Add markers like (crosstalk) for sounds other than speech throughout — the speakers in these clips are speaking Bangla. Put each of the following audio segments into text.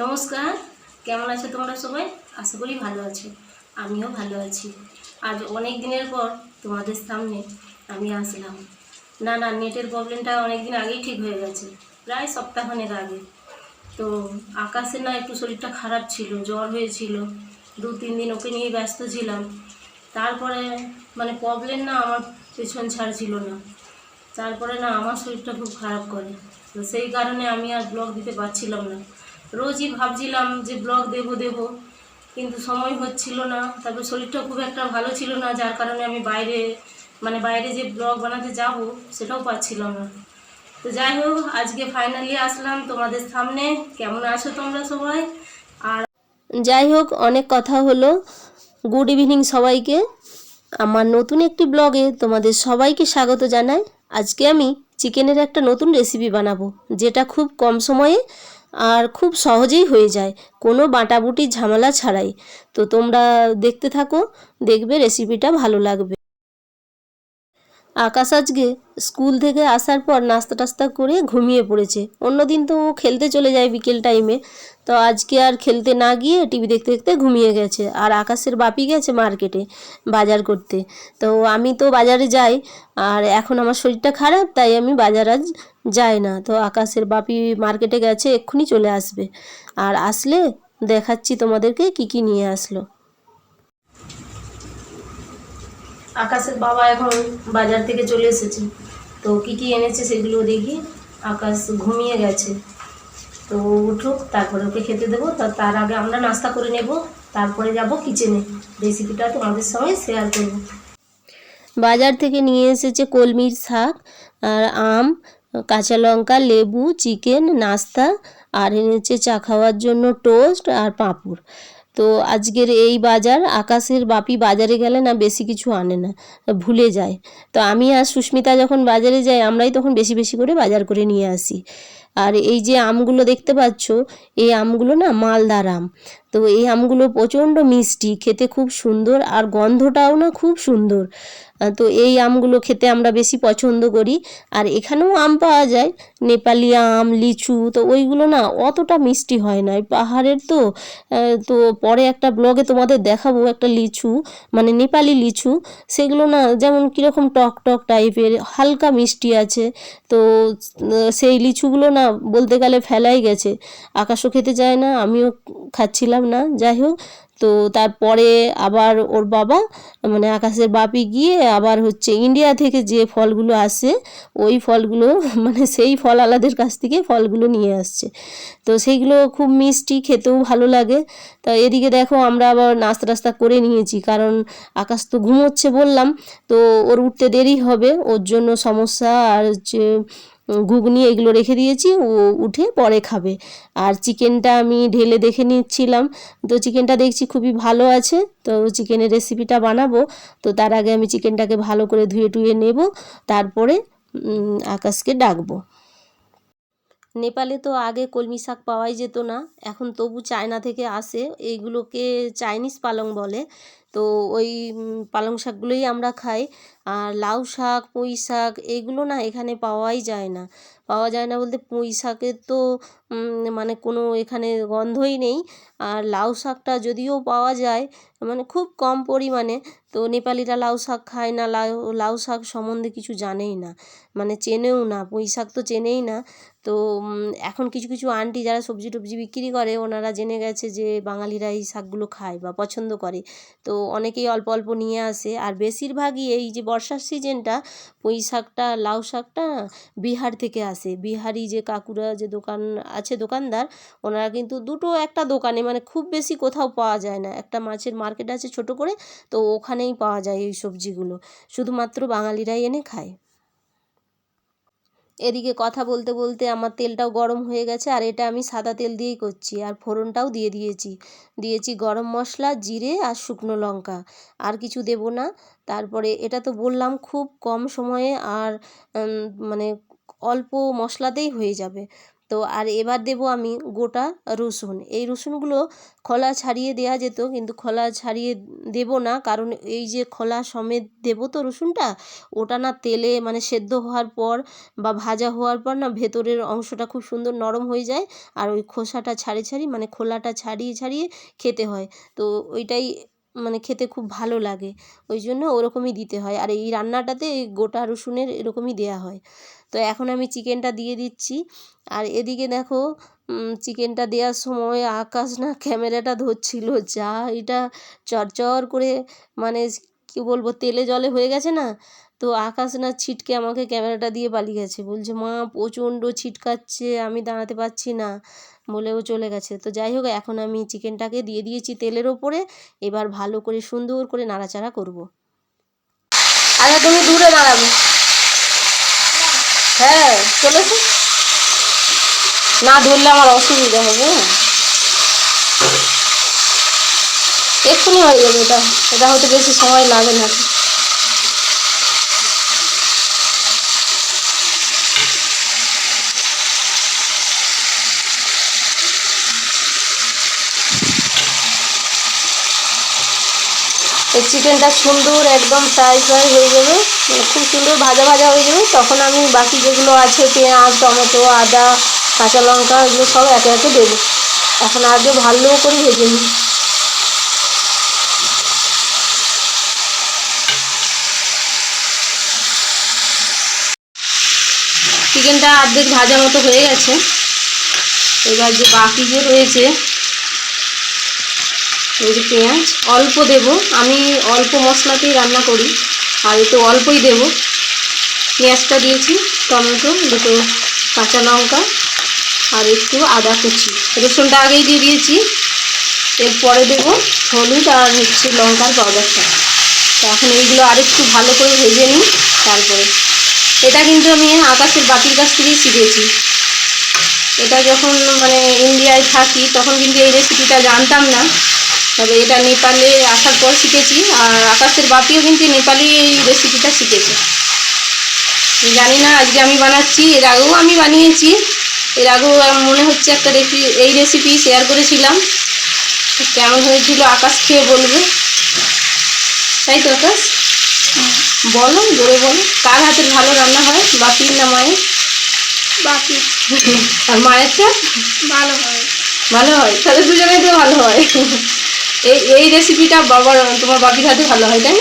নমস্কার, কেমন আছো তোমরা সবাই? আশা করি ভালো আছো, আমিও ভালো আছি। আজ অনেক দিনের পর তোমাদের সামনে আমি আসলাম। না না, নেটের প্রবলেমটা অনেক দিন আগেই ঠিক হয়ে গেছে, প্রায় সপ্তাহখানেক আগে। তো আকাশে না একটু শরীরটা খারাপ ছিল, জ্বর হয়েছিল, দু, তিন দিন ওকে নিয়ে ব্যস্ত ছিলাম। তারপরে মানে প্রবলেম না আমার পেছন ছাড়ছিল না। তারপরে না আমার শরীরটা খুব খারাপ করে। তো সেই কারণে আমি আর ব্লগ দিতে পারছিলাম না। রোজই ভাবছিলাম যে ব্লগ দেব দেব। কিন্তু সময় হচ্ছিল না। তারপর শরীরটা খুব একটা ভালো ছিল না, যার কারণে আমি বাইরে মানে বাইরে যে ব্লগ বানাতে যাব, সেটাও পাচ্ছিলাম না। তো যাই হোক, আজকে ফাইনালি আসলাম তোমাদের সামনে। কেমন আছো তোমরা সবাই? আর যাই হোক, অনেক কথা হলো। গুড ইভিনিং সবাইকে। আমার নতুন একটি ব্লগে তোমাদের সবাইকে স্বাগত জানাই। আজকে আমি চিকেনের একটা নতুন রেসিপি বানাবো, যেটা খুব কম সময়ে আর খুব সহজেই হয়ে যায়। কোনো বাটাবুটি ঝামেলা ছাড়াই। তো তোমরা দেখতে থাকো, দেখবে রেসিপিটা ভালো লাগবে। আকাশ আজকে স্কুল থেকে আসার পর নাস্তা টাস্তা করে ঘুমিয়ে পড়েছে। অন্যদিন তো ও খেলতে চলে যায় বিকেল টাইমে তো আজকে আর খেলতে না গিয়ে টিভি দেখতে দেখতে ঘুমিয়ে গেছে। আর আকাশের বাপি গেছে মার্কেটে বাজার করতে। তো আমি তো বাজারে যাই, আর এখন আমার শরীরটা খারাপ, তাই আমি বাজার আজ যাই না। তো আকাশের বাপি মার্কেটে গেছে, এক্ষুনি চলে আসবে। আর আসলে দেখাচ্ছি তোমাদেরকে কি কি নিয়ে আসলো। আকাশের বাবা এখন বাজার থেকে চলে এসেছে। তো কি কি এনেছে সেগুলো দেখি। আকাশ ঘুমিয়ে গেছে। তো উঠুক, তারপরে ওকে খেতে দেবো। তার আগে আমরা নাস্তা করে নেব। তারপরে যাব কিচেনে রেসিপিটা তোমাদের সঙ্গে শেয়ার করব। বাজার থেকে নিয়ে এসেছে কলমির শাক আর আম, কাঁচা লঙ্কা, লেবু, চিকেন, নাস্তা। আর এনেছে চা খাওয়ার জন্য টোস্ট আর পাঁপড়। তো আজকের এই বাজার, আকাশের বাপি বাজারে গেলে না বেশি কিছু আনে না, ভুলে যায়। তো আমি আর সুস্মিতা যখন বাজারে যাই, আমরাই তখন বেশি বেশি করে বাজার করে নিয়ে আসি। আর এই যে আমগুলো দেখতে পাচ্ছ, এই আমগুলো না মালদার আম। তো এই আমগুলো প্রচণ্ড মিষ্টি, খেতে খুব সুন্দর, আর গন্ধটাও না খুব সুন্দর। তো এই আমগুলো খেতে আমরা বেশি পছন্দ করি। আর এখানেও আম পাওয়া যায়, নেপালি আম, লিচু, তো ওইগুলো না অতটা মিষ্টি হয় না। পাহাড়ের তো তো পরে একটা ব্লগে তোমাদের দেখাবো একটা লিচু মানে নেপালি লিচু, সেগুলো না যেমন কীরকম টক টক টাইপের, হালকা মিষ্টি আছে। তো সেই লিচুগুলো না বলতে গেলে ফেলাই গেছে। আকাশও খেতে চায় না, আমিও খাচ্ছিলাম না। যাই হোক তো তারপরে আবার ওর বাবা মানে আকাশের বাপি গিয়ে আবার হচ্ছে ইন্ডিয়া থেকে যে ফলগুলো আসে, ওই ফলগুলো (laughs) মানে সেই ফল আলাদের কাছ থেকে ফলগুলো নিয়ে আসছে। তো সেইগুলো খুব মিষ্টি, খেতেও ভালো লাগে। তা এদিকে দেখো আমরা আবার নাস্তা টাস্তা করে নিয়েছি, কারণ আকাশ তো ঘুমোচ্ছে বললাম। তো ওর উঠতে দেরি হবে, ওর জন্য সমস্যা আর হচ্ছে ঘুগনি এগুলো রেখে দিয়েছি, ও উঠে পরে খাবে। আর চিকেনটা আমি ঢেলে দেখে নিচ্ছিলাম। তো চিকেনটা দেখছি খুবই ভালো আছে, তো চিকেনের রেসিপিটা বানাবো। তো তার আগে আমি চিকেনটাকে ভালো করে ধুয়ে টুয়ে নেব, তারপরে আকাশকে ডাকবো। নেপালে তো আগে কলমি শাক পাওয়াই যেত না, এখন তবু চায়না থেকে আসে, এইগুলোকে চাইনিজ পালং বলে। তো ওই পালং শাকগুলোই আমরা খাই। আর লাউ শাক, পুঁই শাক এইগুলো না এখানে পাওয়াই যায় না। পাওয়া যায় না বলতে পুঁই শাকের তো মানে কোনো এখানে গন্ধই নেই। আর লাউ শাকটা যদিও পাওয়া যায় মানে খুব কম পরিমাণে, তো নেপালিরা লাউ শাক খায় না, লাউ লাউ শাক সম্বন্ধে কিছু জানেই না। মানে চেনেও না, পুঁই শাক তো চেনেই না। তো এখন কিছু কিছু আন্টি যারা সবজি টবজি বিক্রি করে, ওনারা জেনে গেছে যে বাঙালিরা এই শাকগুলো খায় বা পছন্দ করে। তো অনেকেই অল্প অল্প নিয়ে আসে। আর বেশিরভাগই এই যে বর্ষার সিজনটা পুঁই শাকটা, লাউ শাকটা বিহার থেকে আসে। বিহারি যে কাকুরা, যে দোকান আছে, দোকানদার, ওনারা কিন্তু দুটো একটা দোকানে মানে খুব বেশি কোথাও পাওয়া যায় না। একটা মাছের মার্কেট আছে ছোট করে, তো ওখানেই পাওয়া যায় এই সবজিগুলো। শুধুমাত্র বাঙালিরাই এনে খায়। এদিকে কথা বলতে বলতে আমার তেলটাও গরম হয়ে গেছে, আর এটা আমি সাদা তেল দিয়েই করছি। আর ফোড়নটাও দিয়ে দিয়েছি। দিয়েছি গরম মশলা, জিরে আর শুকনো লঙ্কা। আর কিছু দেব না। তারপরে এটা তো বললাম খুব কম সময়ে আর মানে অল্প মশলাতেই হয়ে যাবে। তো আর এবার দেব আমি গোটা রসুন। এই রসুনগুলো খোলা ছাড়িয়ে দেওয়া যেত, কিন্তু খোলা ছাড়িয়ে দেব না, কারণ এই যে খোলা সমেত দেবো তো রসুনটা, ওটা না তেলে মানে সেদ্ধ হওয়ার পর বা ভাজা হওয়ার পর না ভেতরের অংশটা খুব সুন্দর নরম হয়ে যায়, আর ওই খোসাটা ছাড়ি ছাড়ি মানে খোলাটা ছাড়িয়ে ছাড়িয়ে খেতে হয়। তো ওইটাই মানে খেতে খুব ভালো লাগে, ওই জন্য ওরকমই দিতে হয়। আর এই রান্নাটাতে গোটা রসুনের এরকমই দেওয়া হয়। তো এখন আমি চিকেনটা দিয়ে দিচ্ছি। আর এদিকে দেখো চিকেনটা দেওয়ার সময় আকাশ না ক্যামেরাটা ধরছিল। যা এটা চরচর করে মানে কী বলব, তেলে জলে হয়ে গেছে না? তো আকাশ না ছিটকে আমাকে ক্যামেরাটা দিয়ে পালিয়ে গেছে বলছে, মা, প্রচণ্ড ছিটকাচ্ছে, আমি দাঁড়াতে পারছি না। বলেও চলে গেছে। তো যাই হোক, এখন আমি চিকেনটাকে দিয়ে দিয়েছি তেলের ওপরে। এবার ভালো করে সুন্দর করে নাড়াচাড়া করব। আচ্ছা তুমি দূরে দাঁড়াবে। হ্যাঁ চলেছে। না ধরলে আমার অসুবিধা হবে। এক্ষুনি হয়ে যাবে এটা। এটা হতে বেশি সময় লাগে না। এই চিকেনটা সুন্দর একদম ফ্রাই ফ্রাই হয়ে যাবে মানে খুব সুন্দর ভাজা ভাজা হয়ে যাবে। তখন আমি বাকি যেগুলো আছে, পেঁয়াজ, টমেটো, আদা, কাঁচা লঙ্কা, এগুলো সব একে একে দেবো। এখন আগে ভালো করে ভেজে নিই। চিকেনটা অর্ধেক ভাজা মতো হয়ে গেছে। এবার যে বাকি যে রয়েছে এই যে পেঁয়াজ, অল্প দেব। আমি অল্প মশলাতেই রান্না করি। আর একটু অল্পই দেব। পেঁয়াজটা দিয়েছি, টমেটো, দুটো কাঁচা লঙ্কা আর একটু আদা কুচি। রসুনটা আগেই দিয়ে দিয়েছি। এরপরে দেব হলুদ আর হচ্ছে লঙ্কার পাউডারটা। তো এখন এইগুলো আরেকটু ভালো করে ভেজে নিই, তারপরে। এটা কিন্তু আমি আকাশের বাতির কাছ থেকেই শিখেছি। এটা যখন মানে ইন্ডিয়ায় থাকি, তখন কিন্তু এই রেসিপিটা জানতাম না। তবে এটা নেপালে আসার পর শিখেছি আর আকাশের বাপিও কিন্তু নেপালি এই রেসিপিটা শিখেছে। জানি না আজকে আমি বানাচ্ছি এর আগেও আমি বানিয়েছি এর আগেও মনে হচ্ছে একটা রেসিপি এই রেসিপি শেয়ার করেছিলাম। কেমন হয়েছিল আকাশ খেয়ে বলবে। তাই তো আকাশ? বলো জোরে বলো কার হাতের ভালো রান্না হয় বাপির না মায়ের? বাকি আর মায়েরটা ভালো হয়। ভালো হয় তাহলে দুজনেই তো ভালো হয়। এই এই রেসিপিটা বাবার তোমার বাপির হাতে ভালো হয় তাই।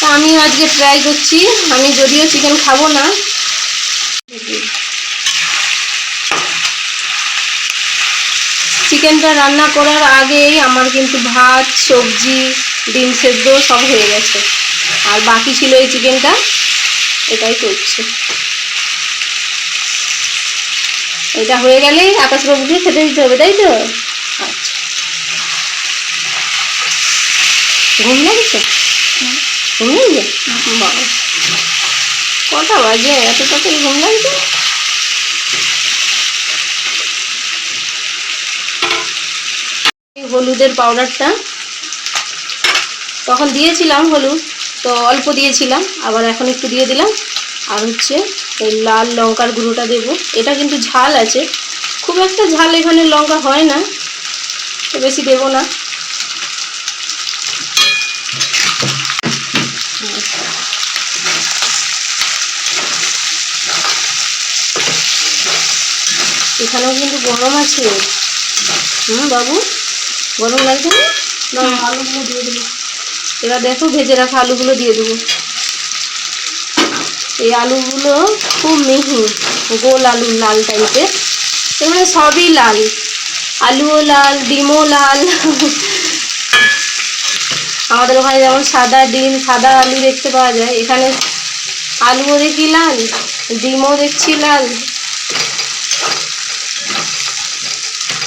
তা আমি আজকে ট্রাই করছি। আমি যদিও চিকেন খাব না। চিকেনটা রান্না করার আগেই আমার কিন্তু ভাত সবজি ডিম সেদ্ধ সব হয়ে গেছে। আর বাকি ছিল এই চিকেনটা এটাই করছি। এটা হয়ে গেলেই আকাশবাবুকে খেতে দিতে হবে তাই তো? আচ্ছা। ঘুম লাগছে? ঘুম লাগছে? বাবা। কটা বাজে? এত তাড়াতাড়ি ঘুম লাগছে? হলুদের পাউডারটা তখন দিয়েছিলাম হলুদ তো অল্প দিয়েছিলাম আবার এখন একটু দিয়ে দিলাম। আর হচ্ছে এই লাল লঙ্কার গুঁড়োটা দেব। এটা কিন্তু ঝাল আছে। খুব একটা ঝাল এখানে লঙ্কা হয় না। তো বেশি দেবো না। এখানেও কিন্তু গরম আছে। হুম বাবু? গরম লাগছে না? না আলুগুলো দিয়ে দেবো। এবার দেখো ভেজে রাখা আলুগুলো দিয়ে দেবো। এই আলুগুলো খুব মিহি, গোল আলু লাল টাইপের এখানে সবই লাল। আলুও লাল, ডিমও লাল। আমাদের ওখানে যেমন সাদা ডিম, সাদা আলু দেখতে পাওয়া যায়। এখানে আলুও দেখি লাল, ডিমও দেখছি লাল।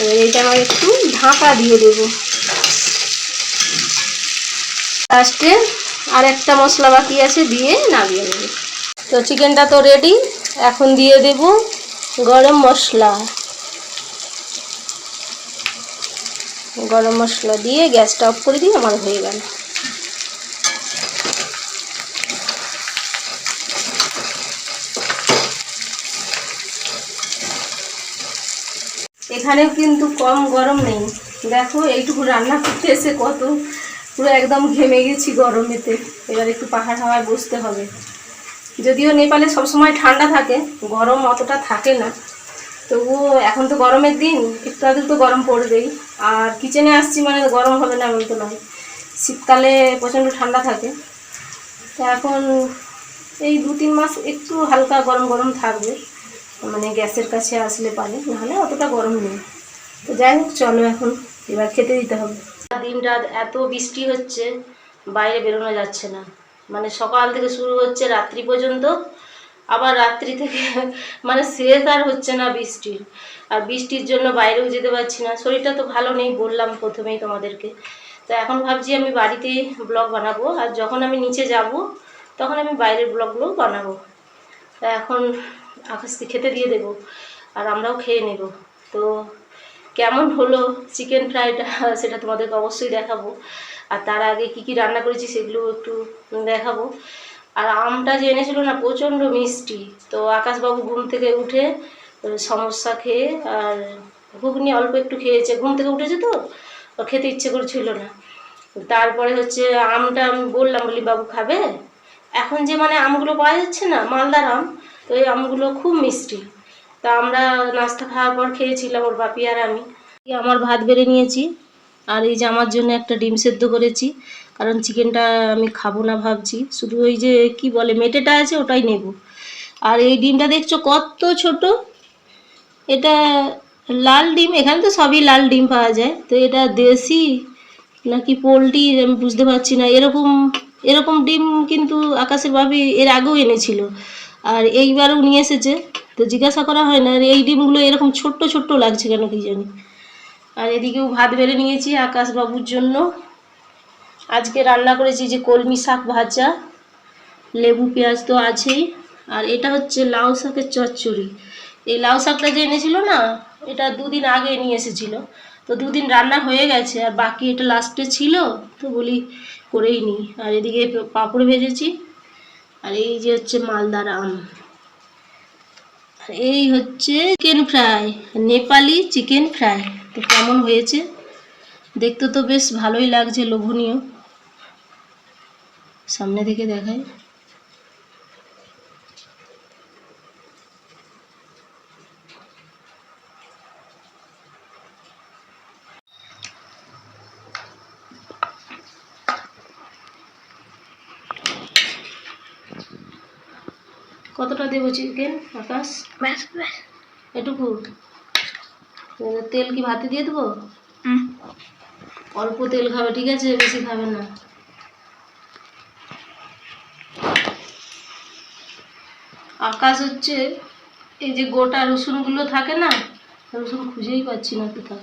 এবার এইটা আমার একটু ঢাকা দিয়ে দেবো। লাস্টে আর একটা মশলা বাকি আছে দিয়ে নামিয়ে নেব। তো চিকেনটা তো রেডি এখন দিয়ে দেব গরম মশলা। গরম মশলা দিয়ে গ্যাসটা অফ করে দিই, আমার হয়ে গেল। এখানেও কিন্তু কম গরম নেই। দেখো, এইটুকু রান্না করতে এসে কত পুরো একদম ঘেমে গেছি গরমেতে। এবার একটু পাহাড় হাওয়ায় বসতে হবে। যদিও নেপালে সবসময় ঠান্ডা থাকে, গরম অতটা থাকে না। তবুও এখন তো গরমের দিন, একটু আধটু তো গরম পড়বেই। আর কিচেনে আসছি মানে গরম হবে না এমন তো নয় শীতকালে প্রচণ্ড ঠান্ডা থাকে। তো এখন এই দু তিন মাস একটু হালকা গরম গরম থাকবে। মানে গ্যাসের কাছে আসলে পারে, নাহলে অতটা গরম নেই। তো যাই হোক, চলো এখন এবার খেতে দিতে হবে। দিন রাত এত বৃষ্টি হচ্ছে, বাইরে বেরোনো যাচ্ছে না। সকাল থেকে শুরু হচ্ছে রাত্রি পর্যন্ত। আবার রাত্রি থেকে মানে শেষ আর হচ্ছে না বৃষ্টির আর বৃষ্টির জন্য বাইরেও যেতে পারছি না। শরীরটা তো ভালো নেই বললাম প্রথমেই তোমাদেরকে। তো এখন ভাবছি আমি বাড়িতেই ব্লগ বানাবো। আর যখন আমি নিচে যাব, তখন আমি বাইরের ব্লগগুলো বানাবো। তা এখন আকাশকে খেতে দিয়ে দেবো, আর আমরাও খেয়ে নেব। তো কেমন হলো চিকেন ফ্রাইটা, সেটা তোমাদেরকে অবশ্যই দেখাবো। আর তার আগে কি কি রান্না করেছি সেগুলো একটু দেখাবো। আর আমটা যে এনেছিল না প্রচণ্ড মিষ্টি, তো আকাশবাবু ঘুম থেকে উঠে সমস্যা খেয়ে আর ঘুগনি অল্প একটু খেয়েছে। ঘুম থেকে উঠেছে তো খেতে ইচ্ছে করছিল না। তারপরে হচ্ছে আমটা আমি বললাম, বলি, বাবু, খাবে? এখন যে মানে আমগুলো পাওয়া যাচ্ছে না, মালদার আম, তো এই আমগুলো খুব মিষ্টি। তা আমরা নাস্তা খাওয়ার পর খেয়েছিলাম ওর বাপি আর আমি। আমার ভাত বেড়ে নিয়েছি। আর এই যে আমার জন্য একটা ডিম সেদ্ধ করেছি, কারণ চিকেনটা আমি খাব না ভাবছি। শুধু ওই যে কি বলে, মেটেটা আছে ওটাই নেব। আর এই ডিমটা দেখছ কত ছোট? এটা লাল ডিম, এখানে তো সবই লাল ডিম পাওয়া যায়। তো এটা দেশি নাকি পোলট্রি, আমি বুঝতে পারছি না। এরকম এরকম ডিম কিন্তু আকাশের ভাবি এর আগেও এনেছিল। আর এইবারও নিয়ে এসেছে। তো জিজ্ঞাসা করা হয় না এই ডিমগুলো এরকম ছোট্ট ছোট্ট লাগছে কেন কি জানি। আর এদিকেও ভাত বেড়ে নিয়েছি আকাশবাবুর জন্য। আজকে রান্না করেছি যে কলমি শাক ভাজা, লেবু, পেঁয়াজ তো আছেই। আর এটা হচ্ছে লাউ শাকের চচ্চড়ি। এই লাউ শাকটা যে এনেছিল না, এটা দুদিন আগে নিয়ে এসেছিল। তো দুদিন রান্না হয়ে গেছে, আর বাকি এটা লাস্টে ছিল, তো বলি করেই নিই। আর এদিকে পাঁপড় ভেজেছি, আর এই যে হচ্ছে মালদার আম। আর এই হচ্ছে chicken fry Nepali chicken fry তো কেমন হয়েছে? দেখতে তো বেশ ভালোই লাগছে লোভনীয়। সামনে থেকে দেখাই। কতটা দেবো চিকেন আকাশ? এটুকু। তেল কি ভাতে দিয়ে দেবো? অল্প তেল খাবে ঠিক আছে? বেশি খাবে না। আকাশ হচ্ছে এই যে গোটা রসুনগুলো থাকে না রসুন খুঁজেই পাচ্ছি না কোথাও।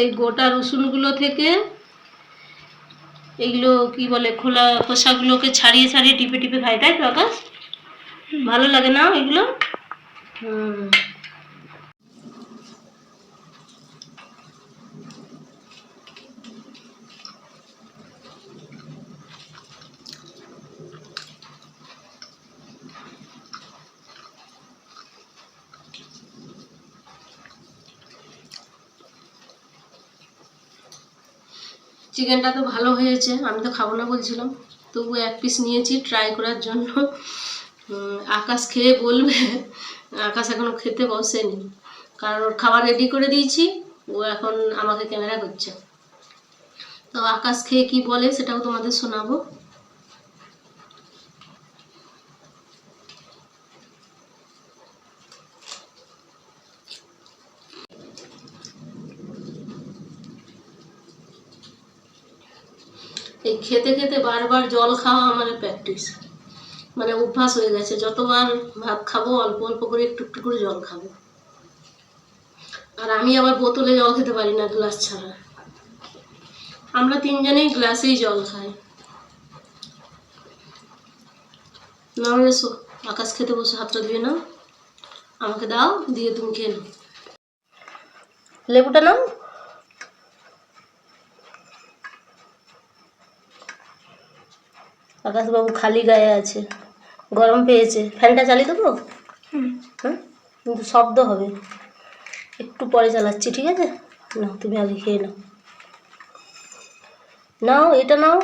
এই গোটা রসুনগুলো থেকে এগুলো কি বলে খোলা খোসাগুলোকে ছাড়িয়ে ছাড়িয়ে টিপে টিপে খায় তাই তো আকাশ? ভালো লাগে না এগুলো? হুম। চিকেনটা তো ভালো হয়েছে, আমি তো খাব না বলছিলাম। তবু এক পিস নিয়েছি ট্রাই করার জন্য। আকাশ খেয়ে বলবে, আকাশ এখনও খেতে বসেনি। কারণ ওর খাবার রেডি করে দিয়েছি, ও এখন আমাকে ক্যামেরা করছে। তো আকাশ খেয়ে কি বলে সেটাও তোমাদের শোনাবো এই খেতে খেতে বারবার জল খাওয়া আমার প্র্যাকটিস মানে অভ্যাস হয়ে গেছে, যতবার ভাত খাব, অল্প অল্প করে একটু একটু করে জল খাব। আর আমি আবার বোতলে জল খেতে পারি না গ্লাস ছাড়া। আমরা তিনজনেই গ্লাসেই জল খাই। নাহলে এসো, আকাশ খেতে বসে হাতটা ধুয়ে নাও। আমাকে দাও, দিয়ে তুমি খেয়ে নাও। লেবুটা নাও। আকাশবাবু খালি গায়ে আছে। গরম পেয়েছে। ফ্যানটা চালিয়ে দেবো? হ্যাঁ কিন্তু শব্দ হবে। একটু পরে চালাচ্ছি ঠিক আছে? নাও তুমি আগে খেয়ে নাও। নাও এটা নাও।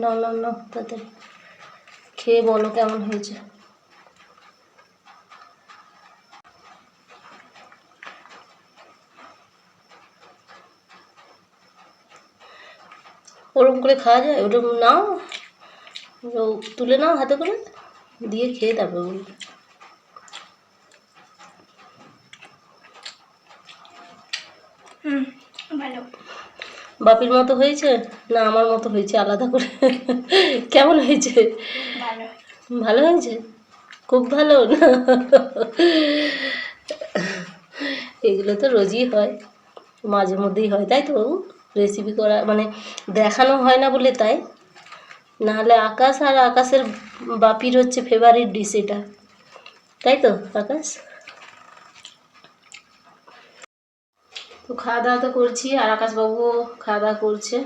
নাও নাও নাও তাড়াতাড়ি। খেয়ে বলো কেমন হয়েছে। ওরকম করে খাওয়া যায় ওরকম নাও ও তুলে নাও হাতে করে দিয়ে খেয়ে তারপর ভালো। বাপির মতো হয়েছে না আমার মতো হয়েছে আলাদা করে? কেমন হয়েছে? ভালো। ভালো হয়েছে? খুব ভালো না? এগুলো তো রোজই হয় মাঝে মধ্যেই হয় তাই তো বাবু? রেসিপি করা মানে দেখানো হয় না বলে তাই। নাহলে আকাশ আর আকাশের বাপির হচ্ছে ফেভারিট ডিশ এটা। তাই তো, আকাশ? তো খাওয়া দাওয়া তো করছি, আর আকাশবাবুও খাওয়া দাওয়া করছে।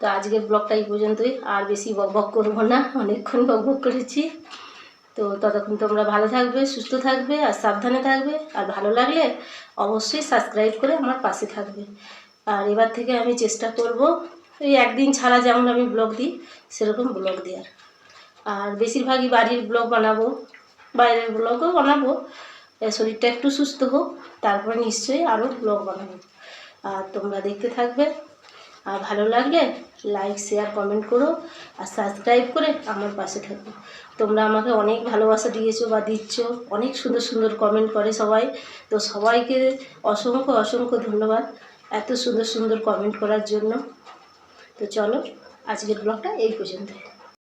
তো আজকের ব্লগটা এই পর্যন্তই, আর বেশি বক বক করব না, অনেকক্ষণ বক বক করেছি। তো ততক্ষণ তোমরা ভালো থাকবে, সুস্থ থাকবে, আর সাবধানে থাকবে, আর ভালো লাগলে অবশ্যই সাবস্ক্রাইব করে আমার পাশে থাকবে। আর এবার থেকে আমি চেষ্টা করব, এই একদিন ছাড়া যেমন আমি ব্লগ দিই, সেরকম ব্লগ দেওয়ার। আর বেশিরভাগই বাড়ির ব্লগ বানাবো, বাইরের ব্লগও বানাবো। শরীরটা একটু সুস্থ হোক, তারপরে নিশ্চয়ই আরও ব্লগ বানাবো। আর তোমরা দেখতে থাকবে। আর ভালো লাগলে লাইক শেয়ার কমেন্ট করো আর সাবস্ক্রাইব করে আমার পাশে থাকো। তোমরা আমাকে অনেক ভালোবাসা দিয়েছ বা দিচ্ছ, অনেক সুন্দর সুন্দর কমেন্ট করে সবাই। তো সবাইকে অসংখ্য অসংখ্য ধন্যবাদ। এত সুন্দর সুন্দর কমেন্ট করার জন্য। তো চলো আজকের ব্লগটা এই পর্যন্ত